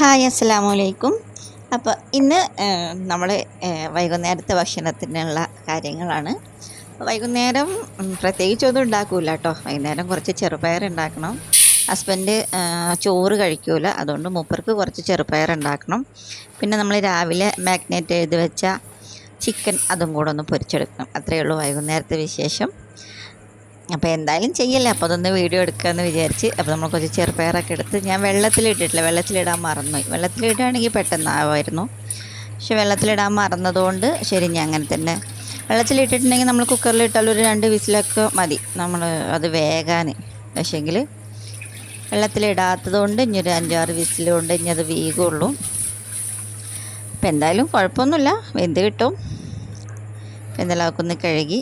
Hi അസ്സലാമു അലൈക്കും അപ്പോൾ ഇന്ന് നമ്മൾ വൈകുന്നേരത്തെ ഭക്ഷണത്തിനുള്ള കാര്യങ്ങളാണ്. വൈകുന്നേരം പ്രത്യേകിച്ച് ഒന്നും ഉണ്ടാക്കില്ല കേട്ടോ വൈകുന്നേരം കുറച്ച് ചെറുപയർ ഉണ്ടാക്കണം. ഹസ്ബൻഡ് ചോറ് കഴിക്കൂല. അതുകൊണ്ട് മൂപ്പർക്ക് കുറച്ച് ചെറുപയർ ഉണ്ടാക്കണം. പിന്നെ നമ്മൾ രാവിലെ മാഗ്നേറ്റ് എഴുതി വെച്ച ചിക്കൻ അതും കൂടെ ഒന്ന് പൊരിച്ചെടുക്കണം. അത്രയേ ഉള്ളൂ വൈകുന്നേരത്തെ വിശേഷം. അപ്പോൾ എന്തായാലും ചെയ്യല്ലേ. അപ്പോൾ അതൊന്ന് വീഡിയോ എടുക്കാമെന്ന് വിചാരിച്ച്. അപ്പോൾ നമ്മൾ കുറച്ച് ചെറുപയറൊക്കെ എടുത്ത് ഞാൻ വെള്ളത്തിലിട്ടിട്ടില്ല. വെള്ളത്തിലിടാൻ മറന്നുപോയി. വെള്ളത്തിലിടുകയാണെങ്കിൽ പെട്ടെന്ന് ആവുമായിരുന്നു പക്ഷെ വെള്ളത്തിലിടാൻ മറന്നതുകൊണ്ട് ശരി ഞാൻ അങ്ങനെ തന്നെ. വെള്ളത്തിലിട്ടിട്ടുണ്ടെങ്കിൽ നമ്മൾ കുക്കറിലിട്ടാൽ ഒരു രണ്ട് വിസിലൊക്കെ മതി. നമ്മൾ അത് വേകാൻ. പക്ഷേങ്കിൽ വെള്ളത്തിലിടാത്തത് കൊണ്ട് ഇനി ഒരു അഞ്ചാറ് വിസിൽ കൊണ്ട് ഇനി അത് വീകുള്ളൂ. അപ്പം എന്തായാലും കുഴപ്പമൊന്നുമില്ല. വെന്ത് കിട്ടും. അപ്പം എന്തായാലും ഒന്ന് കഴുകി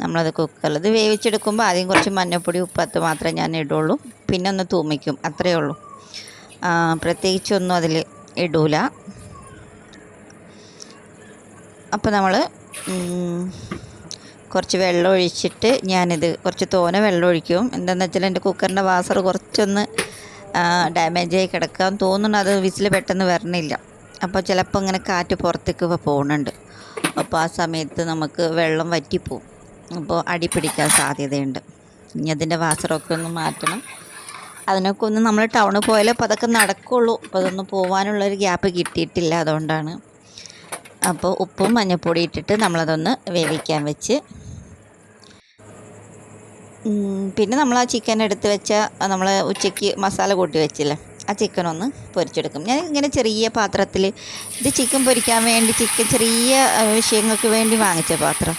നമ്മളത് കുക്കറിൽ ഇത് വേവിച്ചെടുക്കുമ്പോൾ ആദ്യം കുറച്ച് മഞ്ഞപ്പൊടി ഉപ്പത്ത് മാത്രമേ ഞാൻ ഇടുള്ളൂ. പിന്നെ ഒന്ന് തൂമിക്കും. അത്രയേ ഉള്ളൂ. പ്രത്യേകിച്ചൊന്നും അതിൽ ഇടൂല. അപ്പോൾ നമ്മൾ കുറച്ച് വെള്ളം ഒഴിച്ചിട്ട് ഞാനിത് കുറച്ച് തോനെ വെള്ളം ഒഴിക്കും. എന്താണെന്ന് വെച്ചാൽ എന്റെ കുക്കറിന്റെ വാസർ കുറച്ചൊന്ന് ഡാമേജ് ആയി കിടക്കാൻ തോന്നുന്നു. അത് വിസിൽ പെട്ടെന്ന് വരണില്ല. അപ്പോൾ ചിലപ്പോൾ ഇങ്ങനെ കാറ്റ് പുറത്തേക്ക് പോകുന്നുണ്ട് അപ്പോൾ ആ സമയത്ത് നമുക്ക് വെള്ളം വറ്റിപ്പോവും. അപ്പോൾ അടി പിടിക്കാൻ സാധ്യതയുണ്ട്. ഇനി അതിന്റെ വാസറൊക്കെ ഒന്ന് മാറ്റണം. അതിനൊക്കെ ഒന്ന് നമ്മൾ ടൗണിൽ പോയാലേ അപ്പോൾ അതൊക്കെ നടക്കുള്ളൂ. അപ്പോൾ അതൊന്ന് പോകാനുള്ളൊരു ഗ്യാപ്പ് കിട്ടിയിട്ടില്ല അതുകൊണ്ടാണ്. അപ്പോൾ ഉപ്പും മഞ്ഞൾപ്പൊടി ഇട്ടിട്ട് നമ്മളതൊന്ന് വേവിക്കാൻ വെച്ച്. പിന്നെ നമ്മൾ ആ ചിക്കൻ എടുത്ത് വെച്ച നമ്മൾ ഉച്ചയ്ക്ക് മസാല കൂട്ടി വെച്ചില്ലേ ആ ചിക്കൻ ഒന്ന് പൊരിച്ചെടുക്കും. ഞാൻ ഇങ്ങനെ ചെറിയ പാത്രത്തിൽ ഇത് ചിക്കൻ പൊരിക്കാൻ വേണ്ടി ചിക്കൻ ചെറിയ വിഷയങ്ങൾക്ക് വേണ്ടി വാങ്ങിച്ച പാത്രം.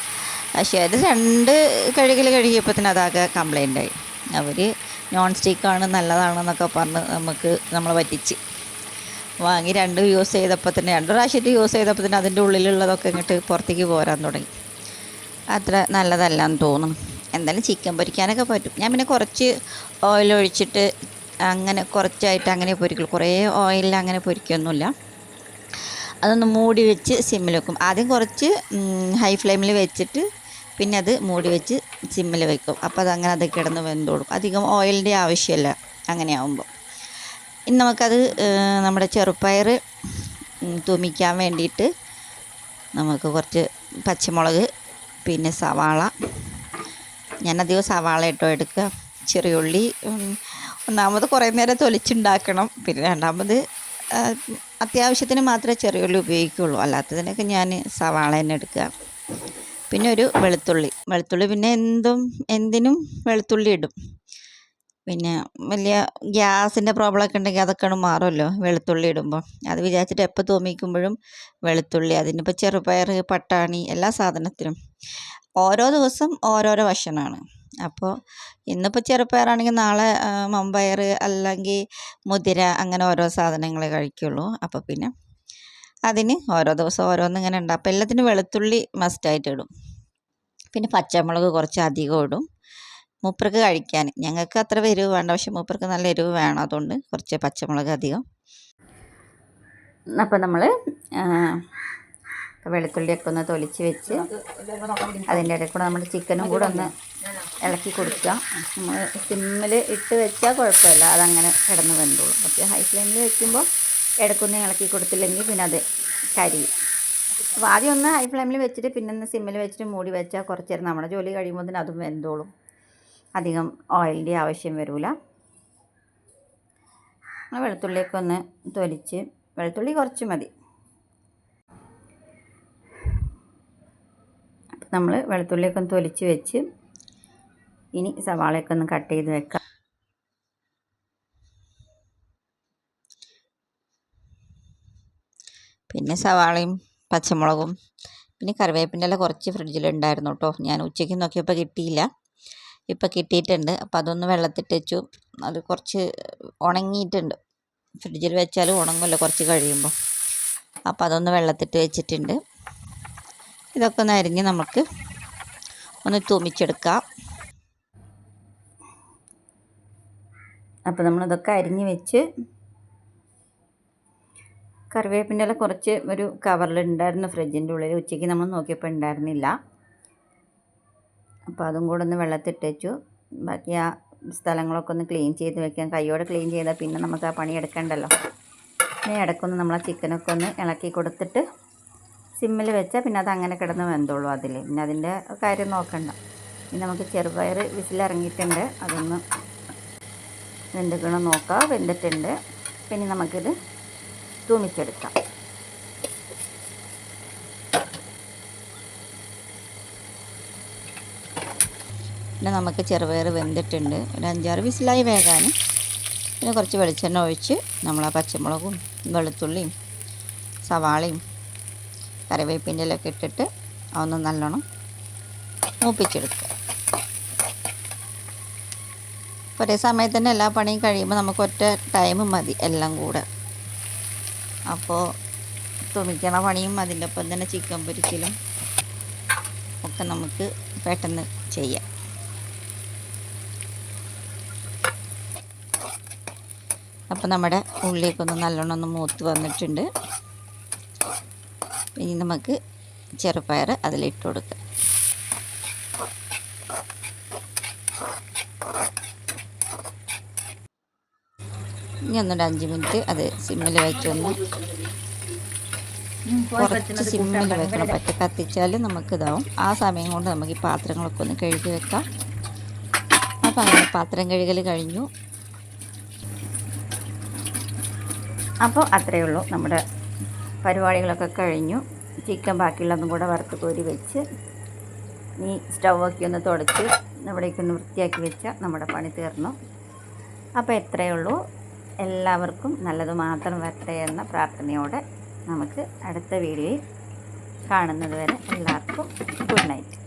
പക്ഷേ അത് രണ്ട് കഴുകൽ കഴുകിയപ്പോൾ തന്നെ അതാകെ കംപ്ലൈന്റ് ആയി. അവർ നോൺ സ്റ്റിക്കാണ് നല്ലതാണെന്നൊക്കെ പറഞ്ഞ് നമുക്ക് നമ്മളെ പറ്റിച്ച്. വാങ്ങി രണ്ട് യൂസ് ചെയ്തപ്പോൾ തന്നെ രണ്ട് പ്രാവശ്യമായിട്ട് യൂസ് ചെയ്തപ്പോൾ തന്നെ അതിന്റെ ഉള്ളിലുള്ളതൊക്കെ ഇങ്ങോട്ട് പുറത്തേക്ക് പോരാൻ തുടങ്ങി. അത്ര നല്ലതല്ല എന്ന് തോന്നുന്നു. എന്തായാലും ചിക്കൻ പൊരിക്കാനൊക്കെ പറ്റും. ഞാൻ പിന്നെ കുറച്ച് ഓയിൽ ഒഴിച്ചിട്ട് അങ്ങനെ കുറച്ചായിട്ട് അങ്ങനെ പൊരിക്കുള്ളൂ. കുറേ ഓയിലിൽ അങ്ങനെ പൊരിക്കൊന്നുമില്ല. അതൊന്ന് മൂടി വെച്ച് സിമ്മിൽ വെക്കും. ആദ്യം കുറച്ച് ഹൈ ഫ്ലെയിമിൽ വെച്ചിട്ട് പിന്നെ അത് മൂടി വെച്ച് സിമ്മിൽ വെക്കും. അപ്പോൾ അത് അങ്ങനെ അത് കിടന്ന് വെന്തോളും. അധികം ഓയിലിന്റെ ആവശ്യമില്ല അങ്ങനെ ആകുമ്പോൾ ഇനി നമുക്കത് നമ്മുടെ ചെറുപ്പയർ തുമിക്കാൻ വേണ്ടിയിട്ട് നമുക്ക് കുറച്ച് പച്ചമുളക് പിന്നെ സവാള. ഞാനധികം സവാള ഇട്ടോ എടുക്കുക. ചെറിയുള്ളി ഒന്നാമത് കുറേ നേരം തൊലിച്ചുണ്ടാക്കണം. പിന്നെ രണ്ടാമത് അത്യാവശ്യത്തിന് മാത്രമേ ചെറിയുള്ളി ഉപയോഗിക്കുകയുള്ളൂ അല്ലാത്തതിനൊക്കെ ഞാൻ സവാള തന്നെ എടുക്കുക. പിന്നെ ഒരു വെളുത്തുള്ളി. വെളുത്തുള്ളി പിന്നെ എന്തും എന്തിനും വെളുത്തുള്ളി ഇടും. പിന്നെ വലിയ ഗ്യാസിന്റെ പ്രോബ്ലമൊക്കെ ഉണ്ടെങ്കിൽ അതൊക്കെയാണ് മാറുമല്ലോ വെളുത്തുള്ളി ഇടുമ്പോൾ. അത് വിചാരിച്ചിട്ട് എപ്പോൾ തോന്നിക്കുമ്പോഴും വെളുത്തുള്ളി അതിനിപ്പോൾ ചെറുപയർ പട്ടാണി എല്ലാ സാധനത്തിനും ഓരോ ദിവസം ഓരോരോ ഭക്ഷണമാണ്. അപ്പോൾ ഇന്നിപ്പോൾ ചെറുപയറാണെങ്കിൽ നാളെ മമ്പയർ അല്ലെങ്കിൽ മുതിര അങ്ങനെ ഓരോ സാധനങ്ങളെ കഴിക്കുള്ളൂ. അപ്പോൾ പിന്നെ അതിന് ഓരോ ദിവസം ഓരോന്ന് ഇങ്ങനെ ഉണ്ട് അപ്പോൾ എല്ലാത്തിനും വെളുത്തുള്ളി മസ്റ്റായിട്ട് ഇടും. പിന്നെ പച്ചമുളക് കുറച്ച് അധികം ഇടും. മൂപ്പർക്ക് കഴിക്കാൻ. ഞങ്ങൾക്ക് അത്ര എരിവ് വേണ്ട. പക്ഷെ മൂപ്പർക്ക് നല്ല എരിവ് വേണം അതുകൊണ്ട് കുറച്ച് പച്ചമുളക് അധികം. അപ്പോൾ നമ്മൾ വെളുത്തുള്ളിയൊക്കെ ഒന്ന് തൊലിച്ച് വെച്ച് അതിന്റെ ഇടയിൽ കൂടെ നമ്മൾ ചിക്കനും കൂടെ ഒന്ന് ഇളക്കി കൊടുക്കുക. നമ്മൾ സിമ്മിൽ ഇട്ട് വെച്ചാൽ കുഴപ്പമില്ല. അതങ്ങനെ കിടന്ന് വെന്തോളും. പക്ഷേ ഹൈ ഫ്ലെയിമിൽ വെക്കുമ്പോൾ ഇടയ്ക്കൊന്ന് ഇളക്കി കൊടുത്തില്ലെങ്കിൽ പിന്നെ അത് കരിയും. അപ്പോൾ ആദ്യം ഒന്ന് ഹൈ ഫ്ലെയിമിൽ വെച്ചിട്ട് പിന്നെ ഒന്ന് സിമ്മിൽ വെച്ചിട്ട് മൂടി വെച്ചാൽ കുറച്ച് നേരം നമ്മുടെ ജോലി കഴിയുമ്പോൾ തന്നെ അതും വെന്തോളും. അധികം ഓയിലിന്റെ ആവശ്യം വരില്ല വെളുത്തുള്ളിയൊക്കെ ഒന്ന് തൊലിച്ച് വെളുത്തുള്ളി കുറച്ച് മതി. നമ്മൾ വെളുത്തുള്ളിയൊക്കെ ഒന്ന് തൊലിച്ച് വെച്ച് ഇനി സവാളയൊക്കെ ഒന്ന് കട്ട് ചെയ്ത് വെക്കാം പിന്നെ സവാളയും പച്ചമുളകും പിന്നെ കറിവേപ്പിന്റെ ഇല കുറച്ച് ഫ്രിഡ്ജിലുണ്ടായിരുന്നു കേട്ടോ. ഞാൻ ഉച്ചയ്ക്ക് നോക്കിയപ്പോൾ കിട്ടിയില്ല. ഇപ്പോൾ കിട്ടിയിട്ടുണ്ട്. അപ്പോൾ അതൊന്ന് വെള്ളത്തിട്ട് വെച്ചു. അത് കുറച്ച് ഉണങ്ങിയിട്ടുണ്ട്. ഫ്രിഡ്ജിൽ വെച്ചാലും ഉണങ്ങുമല്ലോ കുറച്ച് കഴിയുമ്പോൾ. അപ്പോൾ അതൊന്ന് വെള്ളത്തിട്ട് വെച്ചിട്ടുണ്ട്. ഇതൊക്കെ ഒന്ന് അരിഞ്ഞ് നമുക്ക് ഒന്ന് തൂമിച്ചെടുക്കാം. അപ്പോൾ നമ്മളിതൊക്കെ അരിഞ്ഞ് വെച്ച് കറിവേപ്പിന്റെ ഇല കുറച്ച് ഒരു കവറിലുണ്ടായിരുന്നു ഫ്രിഡ്ജിന്റെ ഉള്ളിൽ ഉച്ചയ്ക്ക് നമ്മൾ നോക്കിയപ്പോൾ ഉണ്ടായിരുന്നില്ല. അപ്പോൾ അതും കൂടെ ഒന്ന് വെള്ളത്തിട്ട് ബാക്കി ആ സ്ഥലങ്ങളൊക്കെ ഒന്ന് ക്ലീൻ ചെയ്ത് വെക്കാം. കൈയോടെ ക്ലീൻ ചെയ്താൽ പിന്നെ നമുക്ക് ആ പണി എടുക്കണ്ടല്ലോ. പിന്നെ ഇടയ്ക്കൊന്ന് നമ്മൾ ആ ചിക്കനൊക്കെ ഒന്ന് ഇളക്കി കൊടുത്തിട്ട് സിമ്മിൽ വെച്ചാൽ പിന്നെ അത് അങ്ങനെ കിടന്ന് വെന്തോളൂ അതിൽ. പിന്നെ അതിന്റെ കാര്യം നോക്കണ്ട. ഇനി നമുക്ക് ചെറുപയർ വിസിലിറങ്ങിയിട്ടുണ്ട്. അതൊന്ന് വെന്തുക്കണം നോക്കാം. വെന്തിട്ടുണ്ട്. പിന്നെ നമുക്കിത് തൂമിച്ചെടുക്കാം. പിന്നെ നമുക്ക് ചെറുപയർ വെന്തിട്ടുണ്ട്. ഒരു അഞ്ചാറ് വിസിലായി വേകാൻ. പിന്നെ കുറച്ച് വെളിച്ചെണ്ണ ഒഴിച്ച് നമ്മൾ ആ പച്ചമുളകും വെളുത്തുള്ളിയും സവാളയും കറിവേപ്പിന്റെ ഇലയൊക്കെ ഇട്ടിട്ട് അതൊന്ന് നല്ലോണം മൂപ്പിച്ചെടുക്കുക. ഒരേ സമയത്ത് തന്നെ എല്ലാ പണിയും കഴിയുമ്പോൾ നമുക്ക് ഒറ്റ ടൈം മതി എല്ലാം കൂടെ. അപ്പോൾ തുമിക്കണ പണിയും അതിന്റെ ഒപ്പം തന്നെ ചിക്കൻ പൊരിക്കലും ഒക്കെ നമുക്ക് പെട്ടെന്ന് ചെയ്യാം. അപ്പോൾ നമ്മുടെ ഉള്ളിയൊക്കെ ഒന്ന് നല്ലോണം ഒന്ന് മൂത്ത് വന്നിട്ടുണ്ട്. ഇനി നമുക്ക് ചെറുപയർ അതിലിട്ട് കൊടുക്കാം. ഇനി ഒന്നുകൂടെ അഞ്ച് മിനിറ്റ് അത് സിമ്മിൽ വെച്ചൊന്ന് കുറച്ച് സിമ്മിൽ വെക്കണം. പറ്റ കത്തിച്ചാൽ നമുക്ക് ഇതാവും ആ സമയം കൊണ്ട് നമുക്ക് ഈ പാത്രങ്ങളൊക്കെ ഒന്ന് കഴുകി വെക്കാം. അപ്പോൾ അങ്ങനെ പാത്രം കഴുകൽ കഴിഞ്ഞു. അപ്പോൾ അത്രയേ ഉള്ളൂ. നമ്മുടെ പരിപാടികളൊക്കെ കഴിഞ്ഞു. ചിക്കൻ ബാക്കിയുള്ളതും കൂടെ വറുത്ത് കോരി വെച്ച് ഈ സ്റ്റൗവൊക്കെ ഒന്ന് തുടച്ച് ഇവിടേക്കൊന്ന് വൃത്തിയാക്കി വെച്ചാൽ നമ്മുടെ പണി തീർന്നു. അപ്പോൾ എത്രയേ ഉള്ളൂ. എല്ലാവർക്കും നല്ലത് മാത്രം വരട്ടെ എന്ന പ്രാർത്ഥനയോടെ നമുക്ക് അടുത്ത വീഡിയോയിൽ കാണുന്നത് വരെ എല്ലാവർക്കും ഗുഡ് നൈറ്റ്.